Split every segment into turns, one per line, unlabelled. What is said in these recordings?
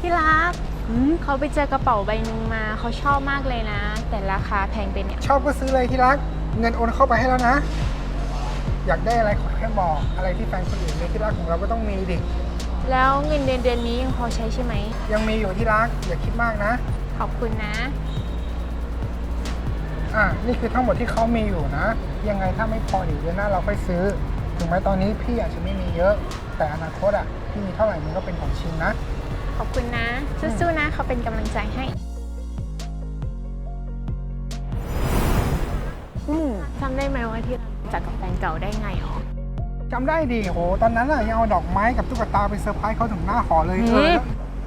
ที่รักเขาไปเจอกระเป๋าใบหนึ่งมาเขาชอบมากเลยนะ แต่ราคาแพงไปเนี่ย
ชอบก็ซื้อเลยที่รัก เงินโอนเข้าไปให้แล้วนะ อยากได้อะไรขอแค่บอกอะไรที่แฟนคนอื่นในที่รักของเราก็ต้องมีดิ
แล้วเงินเดือนเดือนนี้ยังพอใช้ใช่ไหม
ยังมีอยู่ที่รัก อย่าคิดมากนะ
ขอบคุณนะ
อะนี่คือทั้งหมดที่เขามีอยู่นะ ยังไงถ้าไม่พอเดี๋ยวเดือนหน้าเราค่อยซื้อ ถึงแม้ตอนนี้พี่อาจจะไม่มีเยอะ แต่อนาคตอะพี่มีเท่าไหร่มันก็เป็นของชินนะ
ข อบคุณนะ สู้ๆนะเขาเป็นกำลังใจให้อืมจำได้ไหมว่าที่เราจากกับแฟนเก่าได้ไงอ๋อ
จำได้ดีโหตอนนั้นอะยังเอาดอกไม้กับตุ๊กตาไปเซอร์ไพรส์เขาถึงหน้าหอเลย
อืม
เออ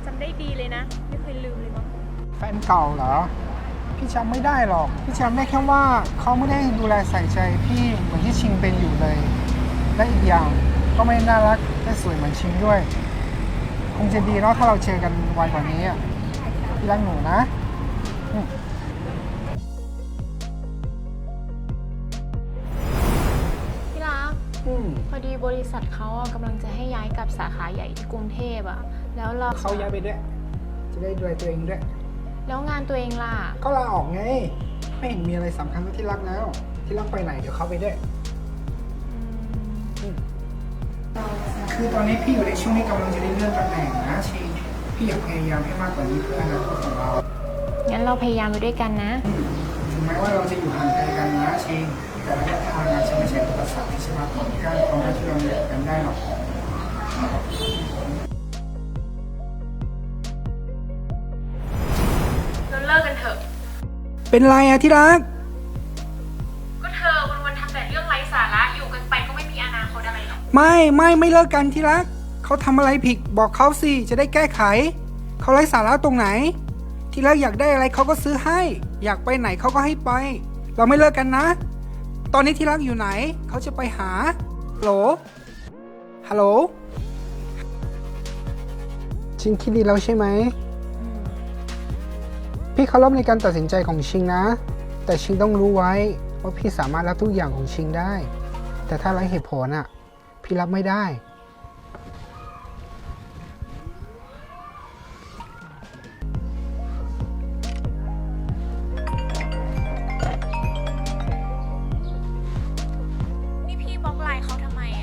จำได้ดีเลยนะ ไม่เคยลืมเลยมั้ง
แฟนเก่าเหรอ พี่จำไม่ได้หรอก พี่จำได้แค่ว่าเขาไม่ได้ดูแลใส่ใจพี่เหมือนที่ชิงเป็นอยู่เลย และอีกอย่างก็ไม่น่ารักและสวยเหมือนชิงด้วย คงจะดีเนาะถ้าเราเจอกันไวกว่านี้อะพี่รักหนูนะอืม
ที่รัก
อืม
พอดีบริษัทเขาอะกำลังจะให้ย้ายกลับสาขาใหญ่ที่กรุงเทพอะแล้วเรา
เขาย้ายไปด้วย จะได้ดูแลตัวเองด้วย
แล้วงานตัวเองล่ะ
ก็ลาออกไง ไม่เห็นมีอะไรสำคัญเท่าที่รักแล้ว ที่รักไปไหนเดี๋ยวเขาไปด้วย คือตอนนี้พี่อยู่ในช่วงที่กำลังจะได้เลื่อนตำแหน่งนะชีพี่อยากพยายามให้มากกว่านี้เพื่ออนาคตของเรา
งั้นเราพยายามไปด้วยกันนะ
ถึงแม้ว่าเราจะอยู่ห่างไกลกันนะชีแต่ระยะทางอาจจะไม่ใช่อุปสรรคที่จะมาขวางกั้นความรักที่เรามีต่อกันได้หรอก
เราเลิกกันเถอะ
เป็นไรอะที่รัก
ก็ ไม่ไม่
ไม่เลิกกันที่รัก เขาทำอะไรผิดบอกเขาสิจะได้แก้ไข เขาไร้สาระตรงไหน ที่รักอยากได้อะไรเขาก็ซื้อให้ อยากไปไหนเขาก็ให้ไป เราไม่เลิกกันนะ ตอนนี้ที่รักอยู่ไหน เขาจะไปหาฮัลโหลฮัลโหลชิงคิดดีแล้วใช่ไหม พี่เคารพในการตัดสินใจของชิงนะ แต่ชิงต้องรู้ไว้ว่าพี่สามารถรับทุกอย่างของชิงได้ แต่ถ้าไร้เหตุผลอะ พี่รับไม่ได้
นี่พี่บล็อกไลน์เขาทำไมอะ